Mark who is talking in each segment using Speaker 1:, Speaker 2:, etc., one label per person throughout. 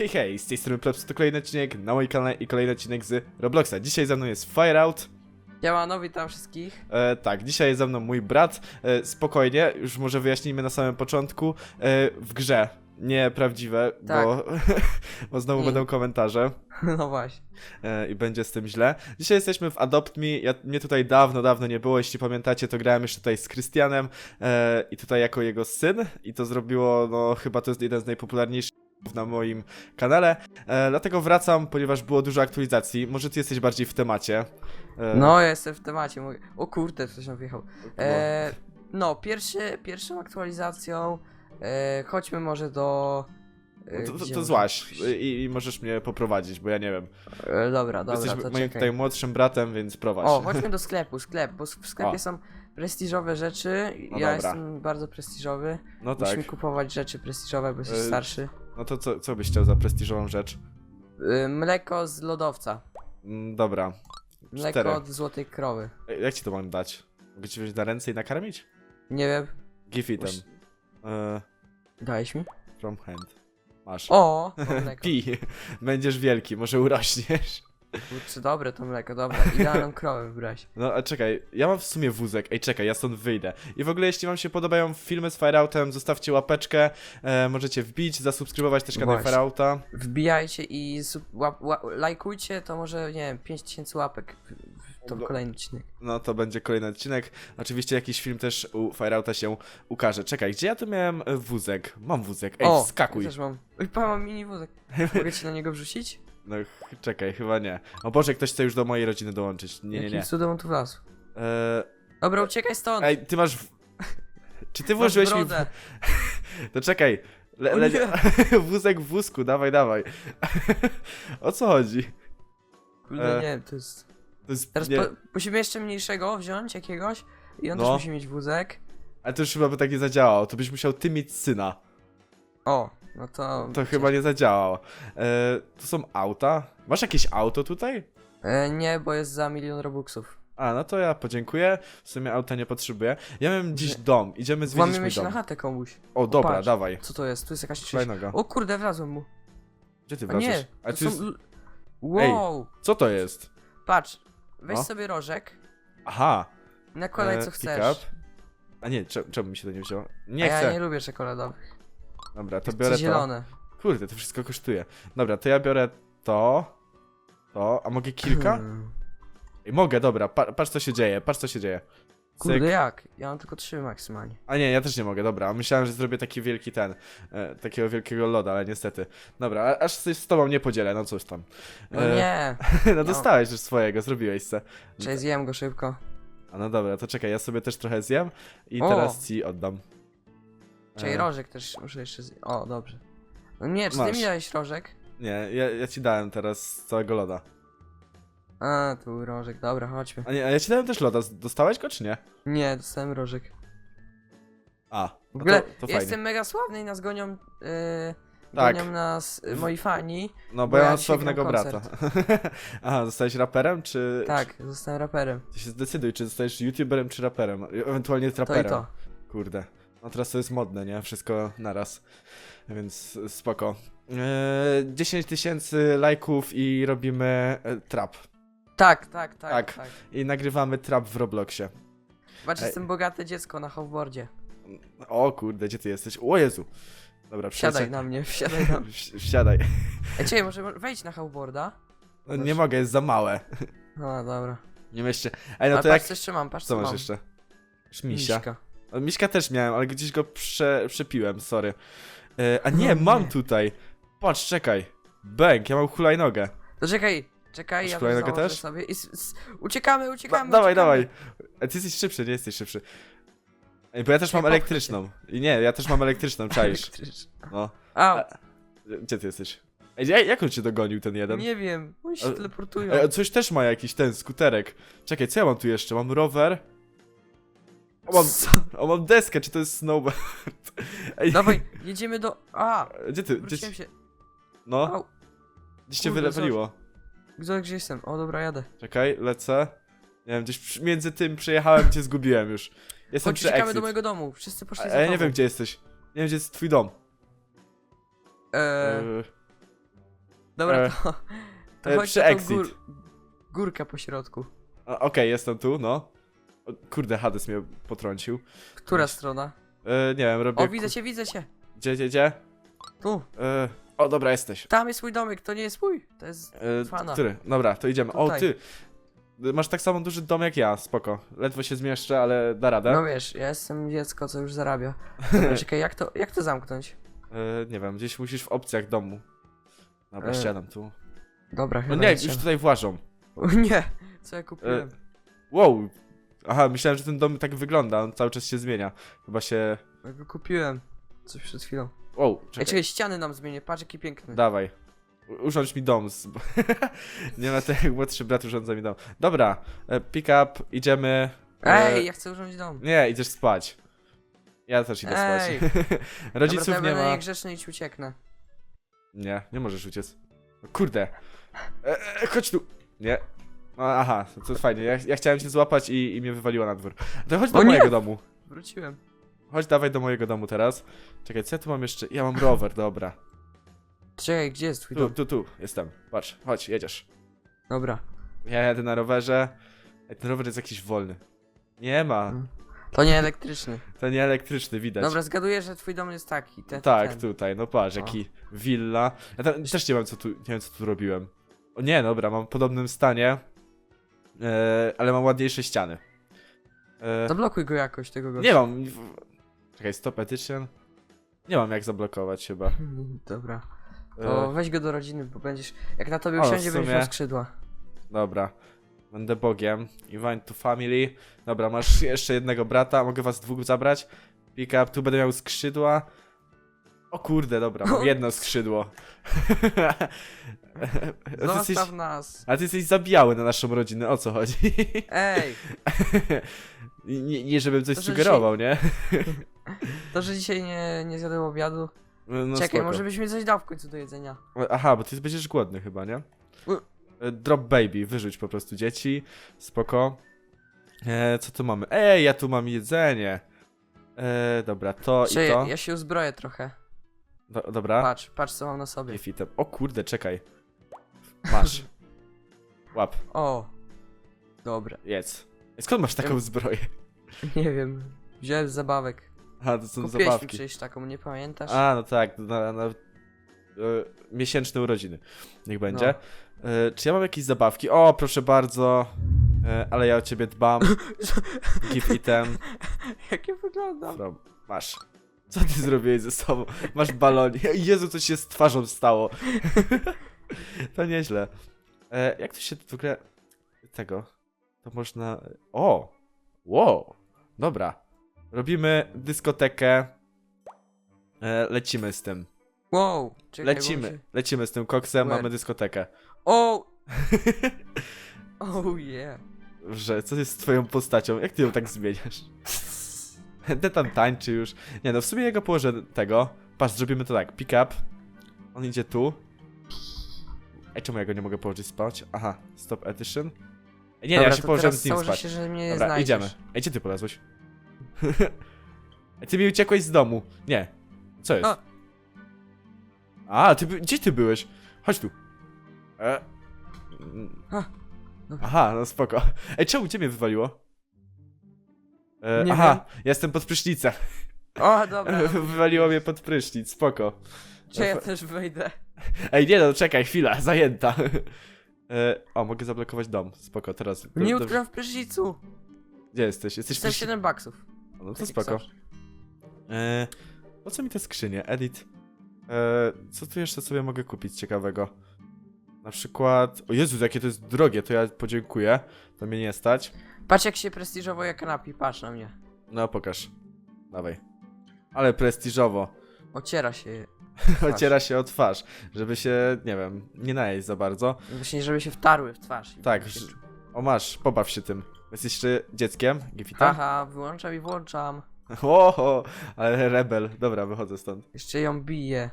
Speaker 1: Hej hej, z tej strony Plebs, to kolejny odcinek na moim kanale i kolejny odcinek z Robloxa. Dzisiaj ze mną jest Fireout.
Speaker 2: Siemano, witam wszystkich.
Speaker 1: E, tak, dzisiaj jest ze mną mój brat. E, spokojnie, już może wyjaśnijmy na samym początku. E, w grze, nie prawdziwe,
Speaker 2: Tak.
Speaker 1: bo, bo znowu będą komentarze
Speaker 2: No właśnie.
Speaker 1: e, i będzie z tym źle. Dzisiaj jesteśmy w Adopt Me. Ja, mnie tutaj dawno, dawno nie było. Jeśli pamiętacie, to grałem jeszcze tutaj z Krystianem e, i tutaj jako jego syn. I to zrobiło, no chyba to jest jeden z najpopularniejszych na moim kanale. E, dlatego wracam, ponieważ było dużo aktualizacji. Może ty jesteś bardziej w temacie. E,
Speaker 2: No, ja jestem w temacie. Mówię. O kurde, ktoś nam wjechał.
Speaker 1: no.
Speaker 2: E, no, pierwszy, pierwszą aktualizacją. E, chodźmy może do. E,
Speaker 1: No to, to,
Speaker 2: gdzie
Speaker 1: to złaś I, i możesz mnie poprowadzić, bo ja nie wiem.
Speaker 2: E, dobra, dobra.
Speaker 1: Jesteś
Speaker 2: to
Speaker 1: moim
Speaker 2: czekaj.
Speaker 1: tutaj młodszym bratem, więc prowadź.
Speaker 2: O, chodźmy do sklepu, sklep, bo w sklepie
Speaker 1: O.
Speaker 2: są prestiżowe rzeczy.
Speaker 1: No
Speaker 2: ja
Speaker 1: dobra.
Speaker 2: jestem bardzo prestiżowy.
Speaker 1: no tak.
Speaker 2: Musimy kupować rzeczy prestiżowe, bo jesteś
Speaker 1: E,
Speaker 2: starszy.
Speaker 1: No to co, co byś chciał za prestiżową rzecz?
Speaker 2: E, mleko z lodowca.
Speaker 1: Mm, dobra.
Speaker 2: Mleko
Speaker 1: Cztery.
Speaker 2: od złotej krowy.
Speaker 1: E, Jak ci to mam dać? Mogę ci wziąć na ręce i nakarmić?
Speaker 2: Nie wiem.
Speaker 1: Give item.
Speaker 2: Mus-
Speaker 1: E,
Speaker 2: Dałeś mi?
Speaker 1: from hand. Masz.
Speaker 2: O! mleko.
Speaker 1: Pi. Będziesz wielki, może urośniesz.
Speaker 2: Kurczę, dobre to mleko, dobra. Idealną krowę wybrałeś.
Speaker 1: No a czekaj, ja mam w sumie wózek. Ej, czekaj, ja stąd wyjdę. I w ogóle, jeśli wam się podobają filmy z Fireoutem, zostawcie łapeczkę. E, możecie wbić, zasubskrybować też kanał
Speaker 2: Właśnie.
Speaker 1: Fireouta.
Speaker 2: Wbijajcie i sub, łap, łap, lajkujcie, to może, nie wiem, 5000 łapek. w- w- To
Speaker 1: Do-
Speaker 2: kolejny odcinek.
Speaker 1: No to będzie kolejny odcinek. Oczywiście jakiś film też u Fireouta się ukaże. Czekaj, gdzie ja tu miałem e, wózek? Mam wózek. Ej,
Speaker 2: o,
Speaker 1: wskakuj.
Speaker 2: Ja też mam. Oj, pa, mam mini wózek. Mogę ci na niego wrzucić?
Speaker 1: No ch- czekaj, chyba nie. O Boże, ktoś chce już do mojej rodziny dołączyć. Nie, nie,
Speaker 2: Jakim
Speaker 1: nie.
Speaker 2: cudem on tu wlazł?
Speaker 1: E,
Speaker 2: Dobra, uciekaj stąd.
Speaker 1: ej, ty masz... w- Czy ty włożyłeś mi...
Speaker 2: brodę.
Speaker 1: To czekaj. Le,
Speaker 2: O
Speaker 1: le... wózek w wózku, dawaj, dawaj. o co chodzi?
Speaker 2: Kurde,
Speaker 1: e,
Speaker 2: nie, to jest...
Speaker 1: To jest...
Speaker 2: Teraz
Speaker 1: Nie...
Speaker 2: po, musimy jeszcze mniejszego wziąć, jakiegoś. I on
Speaker 1: No.
Speaker 2: też musi mieć wózek.
Speaker 1: Ale to już chyba by tak nie zadziałało. To byś musiał ty mieć syna.
Speaker 2: O, no to...
Speaker 1: To chyba nie zadziałało. E, to są auta. Masz jakieś auto tutaj?
Speaker 2: E, nie, bo jest za milion robuxów.
Speaker 1: A, no to ja podziękuję. W sumie auta nie potrzebuję. Ja mam dziś
Speaker 2: Że-
Speaker 1: dom. Idziemy zwiedzić
Speaker 2: Włamimy
Speaker 1: mój
Speaker 2: się na chatę komuś.
Speaker 1: O, dobra,
Speaker 2: patrz.
Speaker 1: dawaj.
Speaker 2: Co to jest? Tu jest jakaś.
Speaker 1: Fajnego.
Speaker 2: O kurde, wlazłem mu.
Speaker 1: Gdzie ty
Speaker 2: A nie,
Speaker 1: wracasz? A
Speaker 2: to są... l- Wow!
Speaker 1: Co to jest?
Speaker 2: Patrz, weź
Speaker 1: No.
Speaker 2: sobie rożek,
Speaker 1: Aha.
Speaker 2: nakładaj
Speaker 1: e,
Speaker 2: co
Speaker 1: pick
Speaker 2: chcesz.
Speaker 1: up. A nie, czemu, czemu mi się to nie wzięło?
Speaker 2: A
Speaker 1: Nie
Speaker 2: ja
Speaker 1: chcę.
Speaker 2: nie lubię czekoladowych.
Speaker 1: Dobra, to biorę to.
Speaker 2: zielone.
Speaker 1: Kurde, to wszystko kosztuje. Dobra, to ja biorę to. To. A mogę kilka?
Speaker 2: Hmm.
Speaker 1: Ej, mogę, dobra. Pa patrz co się dzieje, patrz co się dzieje.
Speaker 2: Kurde,
Speaker 1: Cyk.
Speaker 2: jak? Ja mam tylko trzy maksymalnie.
Speaker 1: A nie, ja też nie mogę, dobra. Myślałem, że zrobię taki wielki ten. E, takiego wielkiego loda, ale niestety. Dobra, a- aż coś z tobą nie podzielę, no cóż tam.
Speaker 2: No
Speaker 1: E,
Speaker 2: nie!
Speaker 1: no dostałeś już swojego, zrobiłeś se.
Speaker 2: Cześć, zjem go szybko.
Speaker 1: A no dobra, to czekaj, ja sobie też trochę zjem i
Speaker 2: O!
Speaker 1: teraz ci oddam.
Speaker 2: Czyli
Speaker 1: E,
Speaker 2: rożek też muszę jeszcze zjeść. O, dobrze. No nie, czy ty
Speaker 1: Masz.
Speaker 2: mi dałeś rożek?
Speaker 1: Nie, ja, ja ci dałem teraz całego loda.
Speaker 2: A, tu rożek, dobra, chodźmy.
Speaker 1: A nie, a ja ci dałem też loda. Z- Dostałeś go czy nie?
Speaker 2: Nie, dostałem rożek.
Speaker 1: A,
Speaker 2: W
Speaker 1: no
Speaker 2: ogóle
Speaker 1: to, to fajnie.
Speaker 2: jestem mega sławny i nas gonią... Yy,
Speaker 1: Tak.
Speaker 2: Gonią nas y, moi fani.
Speaker 1: No bo
Speaker 2: bo
Speaker 1: ja
Speaker 2: ja
Speaker 1: mam
Speaker 2: dzisiaj
Speaker 1: sławnego
Speaker 2: gram
Speaker 1: brata. Aha, zostałeś raperem czy...
Speaker 2: Tak, zostałem raperem.
Speaker 1: Ty się zdecyduj, czy zostajesz youtuberem czy raperem. Ewentualnie
Speaker 2: To i
Speaker 1: traperem.
Speaker 2: to.
Speaker 1: Kurde. No teraz to jest modne, nie? Wszystko naraz. Więc spoko. Eee, 10 tysięcy lajków i robimy e, trap.
Speaker 2: Tak, tak, tak,
Speaker 1: Tak.
Speaker 2: tak.
Speaker 1: I nagrywamy trap w Robloxie.
Speaker 2: Patrz,
Speaker 1: Ej.
Speaker 2: jestem bogate dziecko na hoverboardzie.
Speaker 1: O kurde, gdzie ty jesteś? O Jezu. Dobra,
Speaker 2: Wsiadaj na mnie, wsiadaj na mnie.
Speaker 1: Wsi- Wsiadaj.
Speaker 2: Ej, czekaj, może wejdź na hoverboarda?
Speaker 1: No, nie mogę, jest za małe.
Speaker 2: No, dobra.
Speaker 1: Nie mieście. Ej, no
Speaker 2: Ale
Speaker 1: to
Speaker 2: patrz,
Speaker 1: jak...
Speaker 2: co jeszcze mam, patrz,
Speaker 1: Co
Speaker 2: co
Speaker 1: masz
Speaker 2: mam.
Speaker 1: jeszcze? Misia.
Speaker 2: Miśka.
Speaker 1: Miśka też miałem, ale gdzieś go prze, przepiłem, sorry. E, a nie,
Speaker 2: No
Speaker 1: mam
Speaker 2: nie.
Speaker 1: tutaj. Patrz, czekaj. Bęk, ja mam hulajnogę.
Speaker 2: To czekaj, czekaj,
Speaker 1: Masz
Speaker 2: ja
Speaker 1: kolejnego
Speaker 2: założę
Speaker 1: też?
Speaker 2: sobie i s- s- uciekamy,
Speaker 1: Da,
Speaker 2: uciekamy,
Speaker 1: dawaj,
Speaker 2: uciekamy.
Speaker 1: dawaj. A ty jesteś szybszy, nie jesteś szybszy. Ej, bo ja też
Speaker 2: Nie,
Speaker 1: mam
Speaker 2: popchnę
Speaker 1: elektryczną. I nie, ja też mam elektryczną, czaisz. No. A- Gdzie ty jesteś? Ej, jak- jak on cię dogonił, ten jeden?
Speaker 2: nie wiem, oni się
Speaker 1: Ale-
Speaker 2: teleportują.
Speaker 1: Ej, a coś też ma jakiś ten skuterek. Czekaj, co ja mam tu jeszcze? Mam rower. O, mam, o, mam deskę, czy to jest snowboard? Ej,
Speaker 2: Dawaj, jedziemy do... A,
Speaker 1: gdzie ty? Gdzie,
Speaker 2: wróciłem się.
Speaker 1: no,
Speaker 2: Au,
Speaker 1: gdzieś cię
Speaker 2: Kurde,
Speaker 1: wylewaliło.
Speaker 2: gdzie, gdzie jestem? O, dobra, jadę.
Speaker 1: Czekaj, lecę. Nie wiem, gdzieś przy- między tym przejechałem cię zgubiłem już. Jestem
Speaker 2: Chodź,
Speaker 1: przy
Speaker 2: uciekamy
Speaker 1: exit.
Speaker 2: do mojego domu, wszyscy poszli za
Speaker 1: a ja nie
Speaker 2: tobą.
Speaker 1: wiem, gdzie jesteś. Nie wiem, gdzie jest twój dom.
Speaker 2: Eee,
Speaker 1: Yy,
Speaker 2: Dobra,
Speaker 1: E,
Speaker 2: to, to
Speaker 1: e,
Speaker 2: chodź
Speaker 1: przy
Speaker 2: na tą
Speaker 1: exit.
Speaker 2: gór, górkę po środku.
Speaker 1: A, Okej, jestem tu, no. O, kurde, Hades mnie potrącił.
Speaker 2: Która strona?
Speaker 1: E, nie wiem, robię...
Speaker 2: O, widzę cię, widzę cię.
Speaker 1: Gdzie, gdzie, gdzie?
Speaker 2: Tu,
Speaker 1: E, o, dobra, jesteś.
Speaker 2: tam jest mój domek, to nie jest mój. To jest...
Speaker 1: E,
Speaker 2: Fana.
Speaker 1: który? Dobra, to idziemy. O,
Speaker 2: Tutaj.
Speaker 1: ty! Masz tak samo duży dom jak ja, spoko. Ledwo się zmieszczę, ale da radę.
Speaker 2: No wiesz, ja jestem dziecko, co już zarabia. Dobra, czekaj, jak to, jak to zamknąć?
Speaker 1: E, nie wiem, gdzieś musisz w opcjach domu. Dobra,
Speaker 2: E,
Speaker 1: ściadam tu.
Speaker 2: Dobra,
Speaker 1: No
Speaker 2: chyba
Speaker 1: nie,
Speaker 2: trzeba.
Speaker 1: już tutaj włażą.
Speaker 2: O nie, co ja kupiłem?
Speaker 1: Wow! Aha, myślałem, że ten dom tak wygląda, on cały czas się zmienia. Chyba się...
Speaker 2: Ja go kupiłem. Coś przed chwilą.
Speaker 1: Wow,
Speaker 2: Ej,
Speaker 1: czekaj.
Speaker 2: czekaj, ściany nam zmienię, patrz jaki piękny.
Speaker 1: Dawaj. U- Urządź mi dom. Z... nie ma jak młodszy brat urządza mi dom. Dobra, e, pick up, idziemy. e,
Speaker 2: Ej, ja chcę urządzić dom.
Speaker 1: Nie, idziesz spać. Ja też idę
Speaker 2: Ej.
Speaker 1: spać. Rodziców
Speaker 2: Dobra, to ja
Speaker 1: nie
Speaker 2: będę
Speaker 1: ma.
Speaker 2: niegrzeczny i ci ucieknę.
Speaker 1: Nie, nie możesz uciec. No Kurde. E, e, chodź tu. Nie. No, aha, to fajnie. Ja, ja chciałem cię złapać i, i mnie wywaliło na dwór. To chodź do
Speaker 2: O nie!
Speaker 1: mojego domu.
Speaker 2: Wróciłem.
Speaker 1: Chodź, dawaj do mojego domu teraz. Czekaj, co ja tu mam jeszcze? Ja mam rower, dobra.
Speaker 2: Czekaj, gdzie jest twój
Speaker 1: Tu,
Speaker 2: dom?
Speaker 1: tu, tu, jestem. Patrz, chodź, jedziesz.
Speaker 2: Dobra.
Speaker 1: Ja jadę na rowerze. Ej, Ten rower jest jakiś wolny. Nie ma.
Speaker 2: Mm. To nie elektryczny.
Speaker 1: To nie elektryczny, widać.
Speaker 2: Dobra, zgaduję, że twój dom jest taki. Ten,
Speaker 1: tak,
Speaker 2: ten.
Speaker 1: tutaj, no patrz,
Speaker 2: O.
Speaker 1: jaki willa. Ja tam, też nie wiem, co tu, nie wiem, co tu robiłem. O nie, dobra, mam w podobnym stanie, e, ale mam ładniejsze ściany. E,
Speaker 2: Zablokuj go jakoś, tego gościa.
Speaker 1: nie mam. Czekaj, stop edition. Nie mam jak zablokować chyba.
Speaker 2: Dobra.
Speaker 1: E,
Speaker 2: To weź go do rodziny, bo będziesz... Jak na tobie
Speaker 1: O, w
Speaker 2: usiądzie, będziesz
Speaker 1: sumie-
Speaker 2: miał skrzydła.
Speaker 1: Dobra. Będę Bogiem. Invite to family. Dobra, masz jeszcze jednego brata. Mogę was dwóch zabrać. Pick up. Tu będę miał skrzydła. O kurde, dobra, mam jedno skrzydło. A ty jesteś,
Speaker 2: Zostaw nas.
Speaker 1: a ty jesteś zabijały na naszą rodzinę, o co chodzi?
Speaker 2: Ej,
Speaker 1: nie, nie, żebym coś
Speaker 2: To, że
Speaker 1: sugerował, nie?
Speaker 2: to, że dzisiaj nie, nie zjadłem obiadu.
Speaker 1: No,
Speaker 2: Czekaj,
Speaker 1: spoko.
Speaker 2: może byś mi coś dał w końcu do jedzenia.
Speaker 1: Aha, bo ty będziesz głodny chyba, nie?
Speaker 2: U.
Speaker 1: E, Drop baby, wyrzuć po prostu dzieci. Spoko. E, co tu mamy? Ej, ja tu mam jedzenie. E, dobra, to
Speaker 2: Czy
Speaker 1: i to.
Speaker 2: ja się uzbroję trochę.
Speaker 1: Do, dobra.
Speaker 2: Patrz, patrz co mam na sobie.
Speaker 1: Fitem. O kurde, czekaj. Masz. Łap,
Speaker 2: O. Dobra.
Speaker 1: jedz. Skąd masz taką zbroję?
Speaker 2: Nie wiem. Wziąłem z zabawek.
Speaker 1: A, to są
Speaker 2: Kupiłeś mi
Speaker 1: zabawki.
Speaker 2: przecież taką, nie pamiętasz?
Speaker 1: A, no tak, na, na e, miesięczne urodziny. Niech będzie.
Speaker 2: No.
Speaker 1: E, czy ja mam jakieś zabawki? O, proszę bardzo. E, ale ja o ciebie dbam. Give item.
Speaker 2: Jak ja wyglądam?
Speaker 1: From. Masz. Co ty zrobiłeś ze sobą? Masz balonie. Jezu, co się z twarzą stało. to nieźle. E, jak to się w ogóle... Tego... To można... O! Wow! Dobra. Robimy dyskotekę. E, lecimy z tym.
Speaker 2: Wow. Czekaj, bo
Speaker 1: Lecimy. Lecimy z tym koksem, mamy dyskotekę.
Speaker 2: O! Oh yeah.
Speaker 1: Że co jest z twoją postacią? Jak ty ją tak zmieniasz? Ten tam tańczy już. Nie no, w sumie jego położę tego. Patrz, zrobimy to tak. Pick up. On idzie tu. Ej, czemu ja go nie mogę położyć spać? Aha, stop edition. Ej, nie, ja się położyłem z nim spać.
Speaker 2: się, że mnie
Speaker 1: Dobra,
Speaker 2: znajdziesz.
Speaker 1: idziemy. Ej, gdzie ty polazłeś? Ej, ty mi uciekłeś z domu. Nie. Co jest?
Speaker 2: A.
Speaker 1: A, ty, by- gdzie ty byłeś? Chodź tu. E.
Speaker 2: A, dobra.
Speaker 1: Aha, no spoko. Ej, czemu cię mnie wywaliło? E,
Speaker 2: Nie
Speaker 1: aha, jestem pod prysznicem.
Speaker 2: O, dobra.
Speaker 1: Wywaliło mnie pod prysznic, spoko.
Speaker 2: Czy ja też wejdę?
Speaker 1: Ej, nie no, czekaj, chwila, zajęta. E, o, mogę zablokować dom, spoko, teraz.
Speaker 2: Nie
Speaker 1: do-
Speaker 2: utknąłem w prysznicu.
Speaker 1: Gdzie jesteś? Jesteś w
Speaker 2: Chcę
Speaker 1: prysznicu?
Speaker 2: 7 baksów.
Speaker 1: No to spoko. E, po co mi te skrzynie? Edit. E, co tu jeszcze sobie mogę kupić ciekawego? Na przykład... O Jezu, jakie to jest drogie, to ja podziękuję. To mnie nie stać.
Speaker 2: Patrz jak się prestiżowo je kanapi, patrz na mnie.
Speaker 1: No, pokaż. Dawaj. Ale prestiżowo.
Speaker 2: Ociera się.
Speaker 1: Ociera się o twarz, żeby się, nie wiem, nie najeść za bardzo.
Speaker 2: Właśnie, żeby się wtarły w twarz. i
Speaker 1: Tak,
Speaker 2: się.
Speaker 1: O masz, pobaw się tym. Jesteś jeszcze dzieckiem, Gifita?
Speaker 2: Haha, wyłączam i włączam.
Speaker 1: Oho, ale rebel. Dobra, wychodzę stąd.
Speaker 2: Jeszcze ją bije.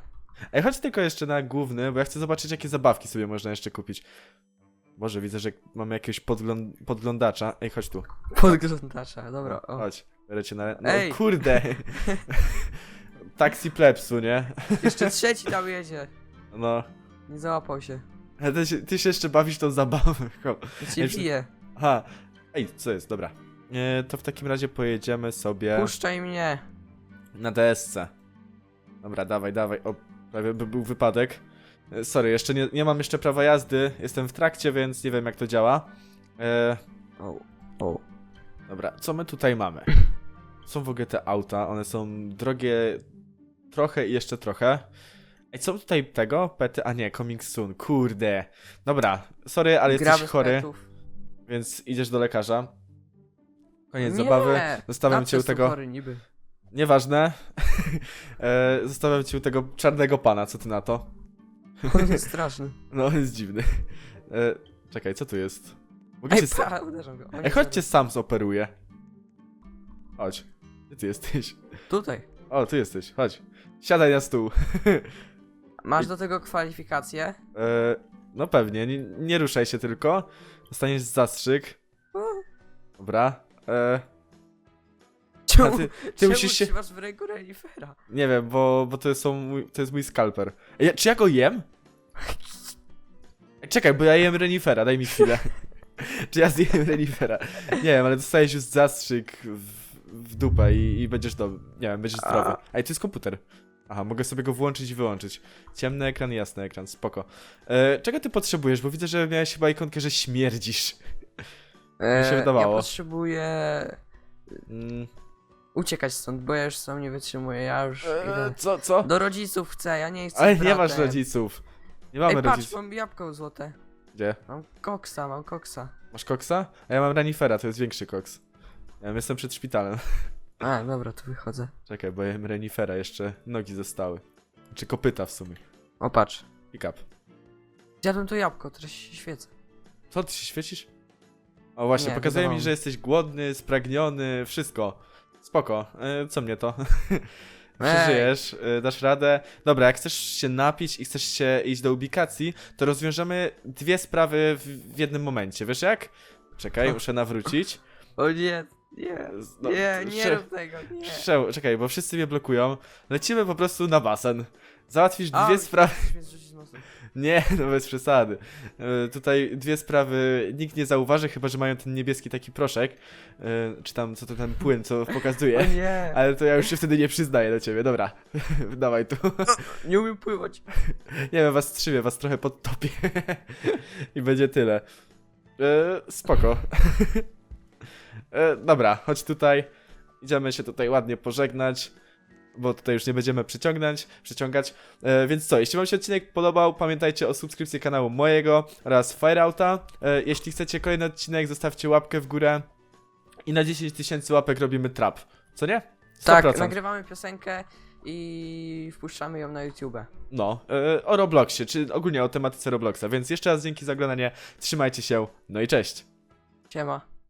Speaker 1: Ej, chodź tylko jeszcze na główny, bo ja chcę zobaczyć, jakie zabawki sobie można jeszcze kupić. Boże, widzę, że mamy jakiegoś podgląd podglądacza. Ej, chodź tu.
Speaker 2: Podglądacza, dobra. O.
Speaker 1: Chodź. Biorę cię na... No
Speaker 2: Ej!
Speaker 1: kurde! Taxi plepsu, nie?
Speaker 2: Jeszcze trzeci tam jedzie.
Speaker 1: No.
Speaker 2: Nie załapał się.
Speaker 1: Ale ty, się- ty się jeszcze bawisz tą zabawę.
Speaker 2: Ja cię
Speaker 1: Ej, przy-
Speaker 2: biję.
Speaker 1: Aha. Ej, co jest? Dobra. E, to w takim razie pojedziemy sobie
Speaker 2: Puszczaj mnie.
Speaker 1: na DSC. Dobra, dawaj, dawaj. O, prawie by był wypadek. E, sorry, jeszcze nie, nie mam jeszcze prawa jazdy. Jestem w trakcie, więc nie wiem jak to działa. E,
Speaker 2: O. O.
Speaker 1: dobra, co my tutaj mamy? Są w ogóle te auta, one są drogie trochę i jeszcze trochę. Ej, co tutaj tego? Pety? A nie, coming soon. Kurde. Dobra, sorry, ale
Speaker 2: Gra
Speaker 1: jesteś
Speaker 2: bez
Speaker 1: chory,
Speaker 2: petów.
Speaker 1: więc idziesz do lekarza. Koniec
Speaker 2: Nie!
Speaker 1: zabawy. Zostawiam cię u tego.
Speaker 2: Chory, niby.
Speaker 1: Nieważne. e, zostawiam cię u tego czarnego pana, co ty na to?
Speaker 2: On jest straszny.
Speaker 1: No, jest dziwny. E, czekaj, co tu jest? Mogę
Speaker 2: Ej,
Speaker 1: cię sa-
Speaker 2: pa, uderzam go. O nie,
Speaker 1: Ej, chodźcie sam zoperuję. Chodź. Gdzie ty jesteś?
Speaker 2: Tutaj.
Speaker 1: O, tu jesteś, chodź. Siadaj na stół.
Speaker 2: Masz do tego kwalifikacje?
Speaker 1: E, no pewnie, nie, nie ruszaj się tylko. Dostaniesz zastrzyk. Dobra. E,
Speaker 2: Czemu,
Speaker 1: ty- ty
Speaker 2: czemu
Speaker 1: musisz się-
Speaker 2: trzymasz w ręku renifera?
Speaker 1: nie wiem, bo, bo to, są mój, to jest mój skalper. Ja- czy ja go jem? Czekaj, bo ja jem renifera, daj mi chwilę. czy ja zjem renifera? Nie wiem, ale dostajesz już zastrzyk w, w dupę i, i będziesz do, nie wiem, będziesz zdrowy. Ej, to jest komputer. Aha, mogę sobie go włączyć i wyłączyć. Ciemny ekran, jasny ekran, spoko. E, czego ty potrzebujesz? Bo widzę, że miałeś chyba ikonkę, że śmierdzisz. się wydawało.
Speaker 2: E, Ja potrzebuję
Speaker 1: Mm,
Speaker 2: uciekać stąd, bo ja już sam nie wytrzymuję. Ja już
Speaker 1: e,
Speaker 2: idę.
Speaker 1: co, co?
Speaker 2: Do rodziców chcę, ja nie chcę.
Speaker 1: Ale
Speaker 2: z
Speaker 1: nie masz
Speaker 2: bratem.
Speaker 1: rodziców. Nie mamy
Speaker 2: Ej, patrz,
Speaker 1: rodziców.
Speaker 2: mam jabłko złote.
Speaker 1: Gdzie?
Speaker 2: Mam koksa, mam koksa.
Speaker 1: Masz koksa? A ja mam renifera, to jest większy koks. Ja jestem przed szpitalem.
Speaker 2: A, dobra, tu wychodzę.
Speaker 1: Czekaj, bo ja jem renifera, jeszcze nogi zostały. Czy kopyta w sumie.
Speaker 2: O, patrz.
Speaker 1: Pick up.
Speaker 2: Zjadłem to jabłko, teraz się świecę.
Speaker 1: Co, ty się świecisz? O właśnie,
Speaker 2: Nie,
Speaker 1: pokazuje mi, że jesteś głodny, spragniony, wszystko. Spoko. E, co mnie to? Przeżyjesz, e, dasz radę. Dobra, jak chcesz się napić i chcesz się iść do ubikacji, to rozwiążemy dwie sprawy w, w jednym momencie. Wiesz jak? Czekaj, muszę nawrócić.
Speaker 2: O nie, nie,
Speaker 1: No,
Speaker 2: nie, nie rób tego, nie.
Speaker 1: Prze- czekaj, bo wszyscy mnie blokują. Lecimy po prostu na basen. Załatwisz dwie sprawy. Nie, no bez przesady. E, tutaj dwie sprawy nikt nie zauważy, chyba że mają ten niebieski taki proszek. E, czy tam co to ten płyn, co pokazuje.
Speaker 2: nie,
Speaker 1: Ale to ja już się wtedy nie przyznaję do ciebie. Dobra, dawaj tu.
Speaker 2: nie umiem pływać.
Speaker 1: Nie wiem, was trzymię, was trochę podtopię. I będzie tyle. E, spoko. E, dobra, chodź tutaj. Idziemy się tutaj ładnie pożegnać. Bo tutaj już nie będziemy przyciągnąć, przyciągać. E, więc co, jeśli Wam się odcinek podobał, pamiętajcie o subskrypcji kanału mojego oraz Fireouta. E, jeśli chcecie kolejny odcinek, zostawcie łapkę w górę. I na 10 tysięcy łapek robimy trap. Co nie? 100%.
Speaker 2: Tak, nagrywamy piosenkę i wpuszczamy ją na YouTube.
Speaker 1: No, e, o Robloxie, czy ogólnie o tematyce Robloxa. Więc jeszcze raz dzięki za oglądanie. Trzymajcie się, no i cześć.
Speaker 2: Siema.